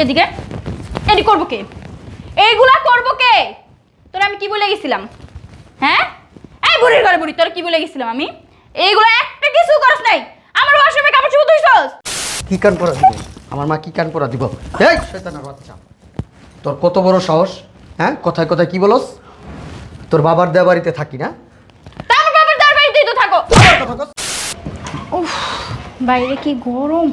এদিকে। এটি করব কে? এইগুলা করব কে? তোর আমি কি বলে গেছিলাম? হ্যাঁ? এই বুড়ির ঘরে বুড়ি তোর কি বলে গেছিলাম আমি? এইগুলো একটা কিছু করস নাই। আমার ওয়াশরুমে কাপড় চুপড় ধুইছস? কি কান পরা দিব? আমার মা কি কান পরা দিব? এই! শয়তানের বাচ্চা। তোর কত বড় সাহস? হ্যাঁ? কথায় কথায় কি বলস? তোর বাবার দেয়া বাড়িতে থাকি না? তা আমার বাবার দার বাড়িতেই তো থাকো। উফ বাইরে কি গরম?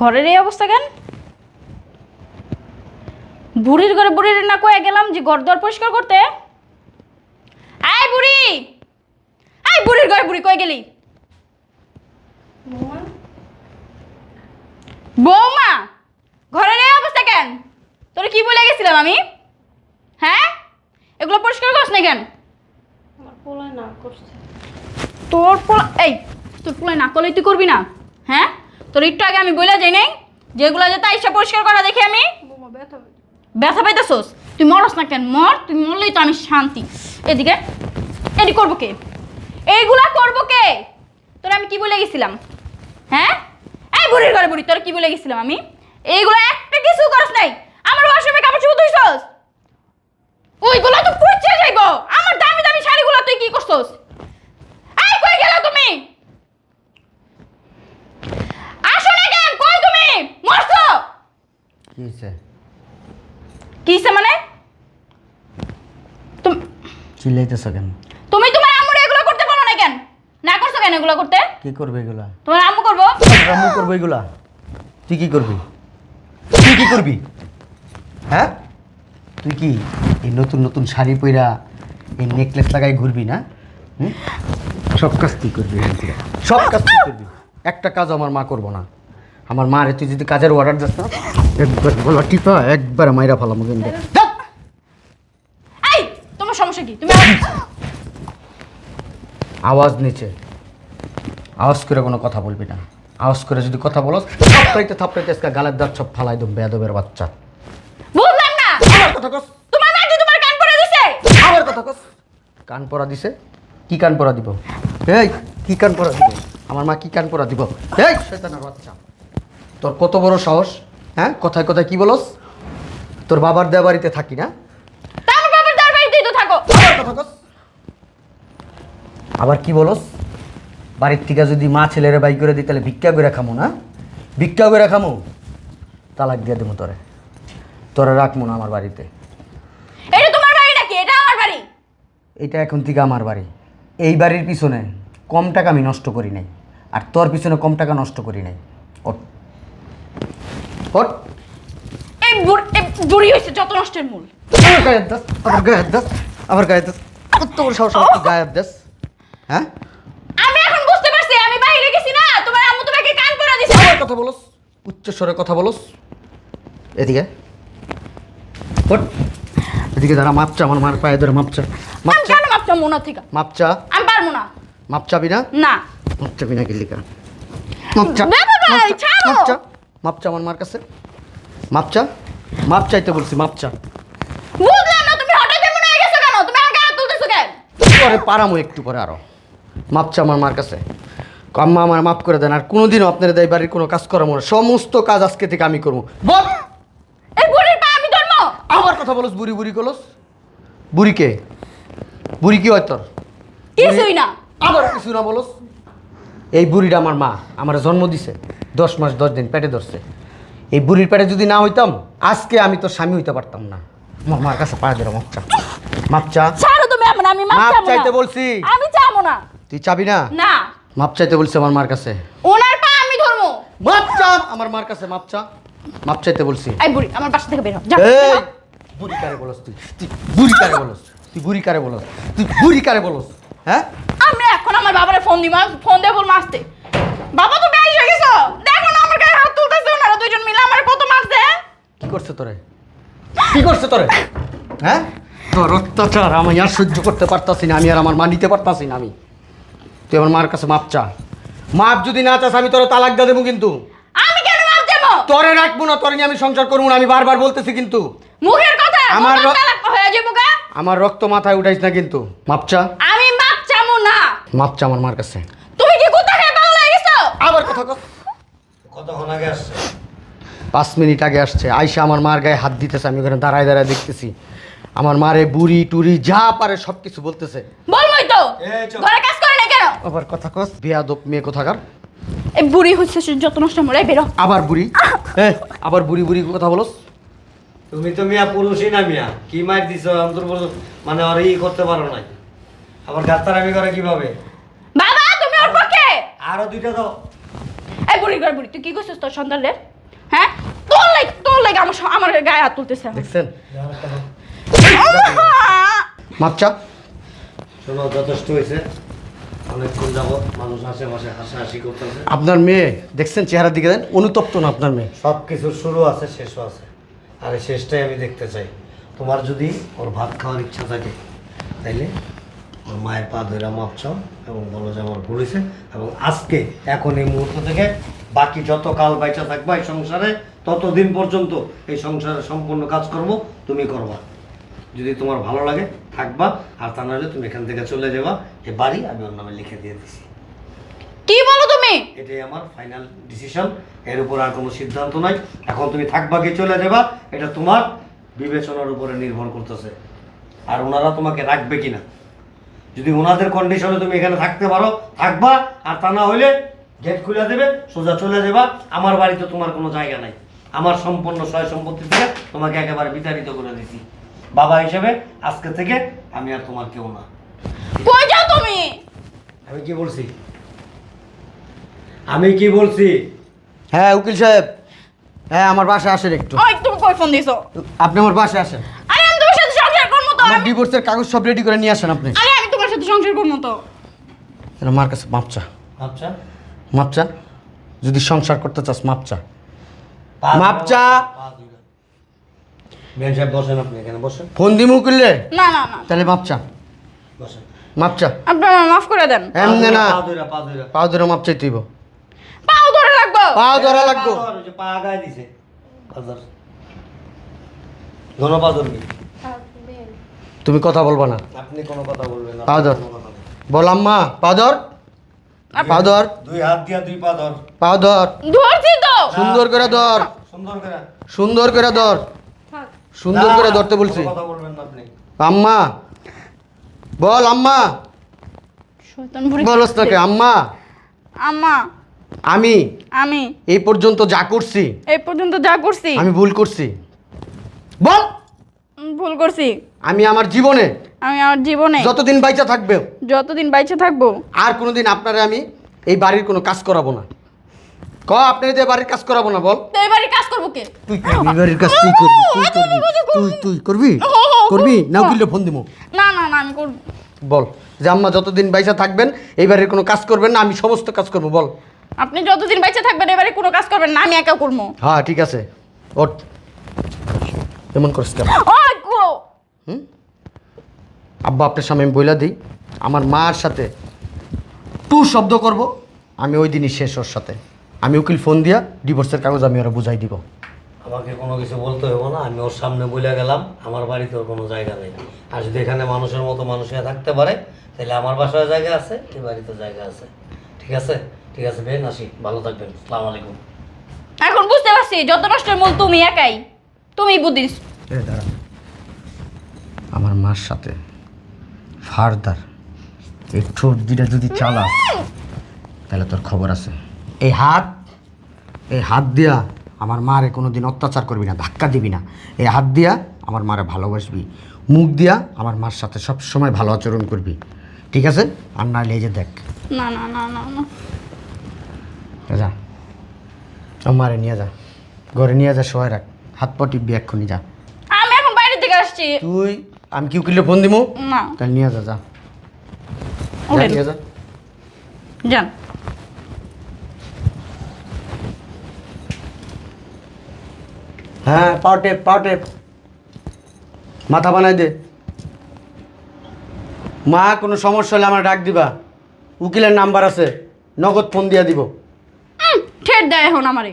ঘরের এই অবস্থা কেন? বুড়ির ঘরে বুড়ির না কয়ে গেলাম যে ঘর দর পরিষ্কার করতে। আয় বুড়ি! আয় বুড়ির ঘরে বুড়ি কয়ে গেলি? বৌমা? ঘরের এই অবস্থা কেন? তোর কি বলে গেছিলাম আমি? হ্যাঁ? এগুলো পরিষ্কার করছ না কেন? তোর পোলা এই তোর পোলায় না করলে তুই করবি না? হ্যাঁ? তোর একটু আগে আমি বলে যাই নাই? যেগুলো যে তাই পরিষ্কার করা দেখে আমি। ব্যথা পাইতেছোস? তুই মরস না কেন? মর তুই মরলেই তো আমি শান্তি। এদিকে এটি করব কে? এইগুলা করব কে? তোর আমি কি বলে গেছিলাম? হ্যাঁ? এই বুড়ির ঘরে বুড়ি তোর কি বলে গেছিলাম আমি? এইগুলো একটা কিছু করস নাই। আমার ওয়াশরুমে কাপড় চুপড় ধুইছস? ওইগুলো তো পুড়ছে যাইব। আমার দামি দামি শাড়িগুলো তুই কি করছস? এই কই গেল তুমি আসো না কেন কই তুমি মরছো কি হয়েছে কিসে মানে? তুমি চিল্লাইতেছ কেন? তুমি তোমার আম্মুর এগুলো করতে পারো না কেন? না করছ কেন এগুলো করতে? কি করবে এগুলা? তোমার আম্মু করব? আম্মু করব এগুলা? তুই কি করবি? তুই কি করবি? হ্যাঁ? তুই কি এই নতুন নতুন শাড়ি পইরা এই নেকলেস লাগাই ঘুরবি না? হুম? সব কাজ তুই করবি এখান থেকে। সব কাজ তুই করবি। একটা কাজ আমার মা করব না। আমার মারে তুই যদি কাজের অর্ডার দিস না? একবার বলা টিপা একবার মাইরা ফেলাম কিন্তু এই তোমার সমস্যা কি? তুমি আওয়াজ নিচে। আওয়াজ করে কোনো কথা বলবি না। আওয়াজ করে যদি কথা বলো থাপড়াইতে থাপড়াইতে আজকে গালের দাঁত সব ফালাই দেব বেয়াদবের বাচ্চা। বুঝলাম না! আবার কথা কস। তোমার তোমার কান পড়া দিছে? আবার কথা কস। কান পরা দিছে? কি কান পড়া দিব? এই কি কান পড়া দিব? আমার মা কি কান পরা দিব? এই শয়তানের বাচ্চা। তোর কত বড় সাহস? হ্যাঁ? কথায় কথায় কি বলস? তোর বাবার দেয়া বাড়িতে থাকি না। তা আমার বাবার দার বাড়িতেই তো থাকো। আবার কথা কস। আবার কি বলস? বাড়ির থেকে যদি মা ছেলেরে বাই করে দিই তাহলে ভিক্ষা করে খামো না? ভিক্ষা করে খামো? তালাক দিয়ে দেবো তোরে। তোরে রাখব না আমার বাড়িতে। এটা তোমার বাড়ি নাকি? এটা আমার বাড়ি। এটা এখন থেকে আমার বাড়ি। এই বাড়ির পিছনে কম টাকা আমি নষ্ট করি নাই। আর তোর পিছনে কম টাকা নষ্ট করি নাই। ওঠ ওঠ এই বুড়ি এই বুড়ি হয়েছে যত নষ্টের মূল। আবার গায়ের দাস আবার গায়ের দাস আবার গায়ের দাস কত বড় সাহস আমার দাস হ্যাঁ? আমি এখন বুঝতে পারছি আমি বাইরে গেছি না তোমার আম্মু তোমাকে কান পড়া দিছে। আবার কথা বলস উচ্চ স্বরে কথা বলস। এদিকে ওঠ। এদিকে দাঁড়া মাপচা আমার মার পায়ে ধরে মাপচা। আমি মাপচা। কেন মাপতাম মনে থেকে? মাপচা। আমি পারব না। মাপচাবি না? না। মাপচাবি না কিলিকা মাপচা। বাবা মাপচা। মাপচা আমার মার কাছে? মাপচা মাপ চাইতে বলছি মাপচা বুঝলাম না তুমি হঠাৎ এমন হয়ে গেছো কেন? তুমি আমাকে হাত তুলতেছো কেন? পরে পারামো একটু পরে আরও। মাপচা আমার মার কাছে। আম্মা আমার মাফ করে দেন আর কোনোদিনও আপনার এই বাড়ির কোনো কাজ করাবো না। সমস্ত কাজ আজকে থেকে আমি করব। বল! এই বুড়ির পা আমি ধর্ম আমার কথা বলস বুড়ি বুড়ি কলস বুড়ি কে? বুড়ি কি হয় তোর? কিছুই না। আবার কিছু না বলস? এই বুড়িটা আমার মা আমার জন্ম দিছে দশ মাস দশ দিন পেটে ধরছে। এই বুড়ির পেটে যদি না হইতাম আজকে আমি তোর স্বামী হইতে পারতাম না। আমার মার কাছে পায়ে ধরে মাপচা মাপচা ছাড়ো তুমি এমন আমি মাপ মাপ চাইতে বলছি। আমি চাবো না। তুই চাবি না? না। মাপ চাইতে বলছি আমার মার কাছে। ওনার পা আমি ধরবো। মাপ চা। আমার মার কাছে মাপ চা। মাপ চাইতে বলছি। এই বুড়ি আমার বাসা থেকে বের যা। এই! বুড়ি কারে বলস তুই? তুই বুড়ি কারে বলস? তুই বুড়ি কারে বলস? তুই বুড়ি কারে বলস? হ্যাঁ? আমার বাবারে ফোন দিই ফোন দিয়ে বল মারতে বাবা তুমি আইসা গেছো? দেখো না আমার গায়ে হাত তুলতেছে ওনারা দুইজন মিলে আমার কত মারছে কি করছে তোরে? কি করছে তোরে? হ্যাঁ? তোর অত্যাচার আমি আর সহ্য করতে পারতাছি না আমি আর আমার মা নিতে পারতাছি না আমি। তুই আমার মার কাছে মাপ চা। মাপ যদি না চাস আমি তোরে তালাক দিয়ে দেবো কিন্তু। আমি কেন মাপ দেবো? তোরে রাখব না তোরে নিয়ে আমি সংসার করব না আমি বারবার বলতেছি কিন্তু। মুখের কথা আমার তালাক হয়ে যাব আমার রক্ত মাথায় উঠাইস না কিন্তু। মাপচা মাপ চামু না মাপচা আমার মার কাছে। তুমি কি কোথা থেকে পাগল গেছো? আবার কথা কর কতক্ষণ আগে আসছে। পাঁচ মিনিট আগে আসছে। আইসা আমার মার গায়ে হাত দিতেছে আমি ওখানে দাঁড়ায় দাঁড়ায় দেখতেছি। আমার মারে বুড়ি টুরি যা পারে সব কিছু বলতেছে। বলবই তো। এই চুপ। ঘরে কাজ করে না কেন? আবার কথা কস। বেয়াদব মেয়ে কোথাকার? এই বুড়ি হচ্ছে সে যত নষ্ট মরে বেরো। আবার বুড়ি? এ আবার বুড়ি বুড়ি কথা বলস। তুমি তো মিয়া পুরুষই না মিয়া। কি মার দিছ? অন্তর মানে আর ই করতে পারো নাই। আবার আমি করে কীভাবে? বাবা তুমি ওর পক্ষে? আরও দুইটা দাও। এই বুড়ি ঘর বুড়ি তুই কি করছিস তোর সন্তানরে? হ্যাঁ? তোর লাইক তোর লাইক আমার স- আমার গায়ে হাত তুলতেছে। দেখছেন? মাপচা শোনো যথেষ্ট হয়েছে। অনেকক্ষণ যাব মানুষ আশেপাশে হাসাহাসি করতেছে। আপনার মেয়ে দেখছেন চেহারার দিকে দেন? অনুতপ্ত না আপনার মেয়ে। সব কিছুর শুরু আছে শেষও আছে। আর এই শেষটাই আমি দেখতে চাই। তোমার যদি ওর ভাত খাওয়ার ইচ্ছা থাকে তাইলে ওর মায়ের পা ধরে মাপ চাও এবং বলো যে আমার হয়েছে এবং আজকে এখন এই মুহূর্ত থেকে বাকি যত কাল বাইচা থাকবা এই সংসারে ততদিন পর্যন্ত এই সংসারে সম্পূর্ণ কাজ করব তুমি করবা। যদি তোমার ভালো লাগে থাকবা আর তা নাহলে তুমি এখান থেকে চলে যাবা এই বাড়ি আমি ওর নামে লিখে দিয়ে দিছি। কি বলো তুমি? এটাই আমার ফাইনাল ডিসিশন এর উপর আর কোনো সিদ্ধান্ত নাই। এখন তুমি থাকবা কি চলে যাবা এটা তোমার বিবেচনার উপরে নির্ভর করতেছে। আর ওনারা তোমাকে রাখবে কিনা? যদি ওনাদের কন্ডিশনে তুমি এখানে থাকতে পারো থাকবা আর তা না হলে গেট খুলে দেবে সোজা চলে যাবা। আমার বাড়িতে তোমার কোনো জায়গা নাই। আমার সম্পূর্ণ সয় সম্পত্তি থেকে তোমাকে একেবারে বিতাড়িত করে দিছি। বাবা হিসেবে আজকে থেকে আমি আর তোমার কেউ না। কই যাও তুমি? আমি কি বলছি? আমি কি বলছি? হ্যাঁ উকিল সাহেব। হ্যাঁ আমার বাসায় আসেন একটু। ওই তুমি কই ফোন দিছো? আপনি আমার বাসায় আসেন। আরে আমি তোমার সাথে সংসার করব তো। আমার ডিভোর্সের কাগজ সব রেডি করে নিয়ে আসেন আপনি। আরে সংসার করব তো। মার কাছে মাপচা আচ্ছা মাপচা যদি সংসার করতে চাস মাপচা পা মাপ চা। পা দুইটা। বেন সাহেব বসেন আপনি এখানে বসেন। ফোন দিমু উকিলে না না না। তাহলে মাপচা বসেন। মাপচা আপনি আমার মাফ করে দেন। এমনি না। পা দুইটা, পা ধরে। মাপ চাইতেইব। পাও ধরে ধরা লাগবো। পা ধর, ওই পা আগায় দিছে। ধরো। পা ধরবি। তুমি কথা বলবা না। আপনি কোনো কথা বলবেন না, পা ধর। কোনো কথা বলবেন বল আম্মা পাও ধর পাও দুই হাত দিয়া দুই পা ধর। পাও ধর ধরছি তো। সুন্দর করে ধর। সুন্দর করে। সুন্দর করে ধর। সুন্দর করে ধরতে বলছি। কথা বলবেন না আপনি। আম্মা বল আম্মা। বলস নাকি আম্মা। আম্মা। আমি। আমি। এই পর্যন্ত যা করছি এই পর্যন্ত যা করছি। আমি ভুল করছি। বল। ভুল করছি। আমি আমার জীবনে আমি আমার জীবনে যতদিন বাইচা থাকবে যতদিন বাইচে থাকব আর কোনোদিন আপনারে আমি এই বাড়ির কোনো কাজ করাবো না। ক আপনার দিয়ে বাড়ির কাজ করাবো না বল। তো এবারে কাজ করব কে? তুই করবি বাড়ির কাজ তুই করবি তুই করবি তুই তুই করবি? করবি? না উকিলে ফোন দিব না না না আমি করব। বল যে আম্মা যতদিন বাইচা থাকবেন এই বাড়ির কোনো কাজ করবেন না আমি সমস্ত কাজ করব বল। আপনি যতদিন বাইচে থাকবেন এবারে কোনো কাজ করবেন না আমি একা করব। হ্যাঁ ঠিক আছে ওট এমন করিস কেন? হুম? আব্বা আপনার সামনে আমি বইলা দিই আমার মার সাথে টু শব্দ করব আমি ওই দিনই শেষ ওর সাথে। আমি উকিল ফোন দিয়া ডিভোর্সের কাগজ আমি ওরা বুঝাই দিব। আমাকে কোনো কিছু বলতে হবে না আমি ওর সামনে বলে গেলাম আমার বাড়িতে ওর কোনো জায়গা নেই। আর যদি এখানে মানুষের মতো মানুষেরা থাকতে পারে তাহলে আমার বাসায় জায়গা আছে এই বাড়িতে জায়গা আছে। ঠিক আছে? ঠিক আছে বেন আসি ভালো থাকবেন সালাম আলাইকুম। এখন বুঝতে পারছি যত নষ্টের মূল তুমি একাই। তুমি বুদ্ধিস এ দাঁড়া আমার মার সাথে ফারদার এই ঠোঁট দুটা যদি চালাস তাহলে তোর খবর আছে। এই হাত এই হাত দিয়া আমার মারে কোনো দিন অত্যাচার করবি না ধাক্কা দিবি না। এই হাত দিয়া আমার মারে ভালোবাসবি। মুখ দিয়া আমার মার সাথে সব সময় ভালো আচরণ করবি। ঠিক আছে? আর এই যে দেখ। না না না না না। যা আমারে নিয়ে যা। ঘরে নিয়ে যা সবাই রাখ। হাত পা টিপবি এক্ষুনি যা। আমি এখন বাইরে থেকে আসছি। তুই আমি কি উকিলে ফোন দিমু? না। তাহলে নিয়ে যা যা। যা, নিয়ে যা। যান। হ্যাঁ পাও টেপ পাও টেপ। মাথা বানাই দে। মা কোনো সমস্যা হলে আমার ডাক দিবা। উকিলের নাম্বার আছে নগদ ফোন দিয়া দিব। ঠেট দেয় এখন আমারে।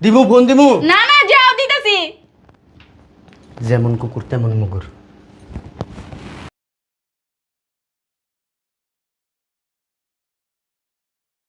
দিবু ফোন দিবু না না যেমন কুকুর তেমন মুগুর।